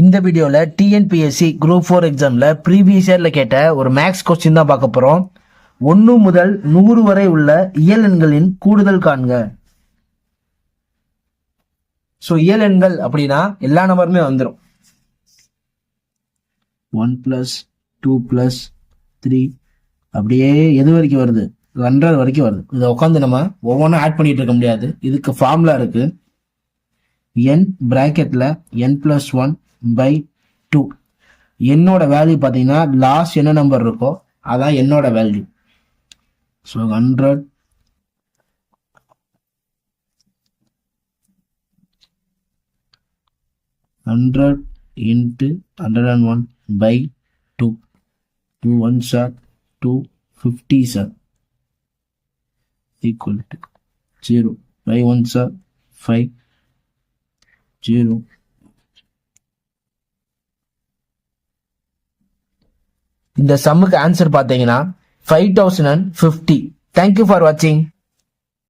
இந்த வீடியோவில் TNPSC group four எக்ஸாமில் ப்ரீவியஸ் இயரில் கேட்ட ஒரு மேக்ஸ் கொஸ்டின் தான் பார்க்க போகிறோம் ஒன்று முதல் நூறு வரை உள்ள இயல் எண்களின் கூடுதல் காண்க. ஸோ இயல் எண்கள் அப்படின்னா எல்லா நம்பருமே வந்துடும் one plus two plus three அப்படியே எது வரைக்கும் வருது? ஹண்ட்ரட் வரைக்கும் வருது. இதை உட்காந்து நம்ம ஒவ்வொன்றும் ஆட் பண்ணிட்டு இருக்க முடியாது. இதுக்கு ஃபார்முலா இருக்கு. N பிராக்கெட்டில் n plus one by two என்னோட வேல்யூ பார்த்தீங்கன்னா லாஸ்ட் என்ன நம்பர் இருக்கோ அதான் என்னோட value so hundred hundred into hundred and one by two two one sir two fifty sir equal to zero by one sir five zero இந்த சம்முக்கு answer பார்த்தீங்கன்னா five thousand and fifty thank you for வாட்சிங்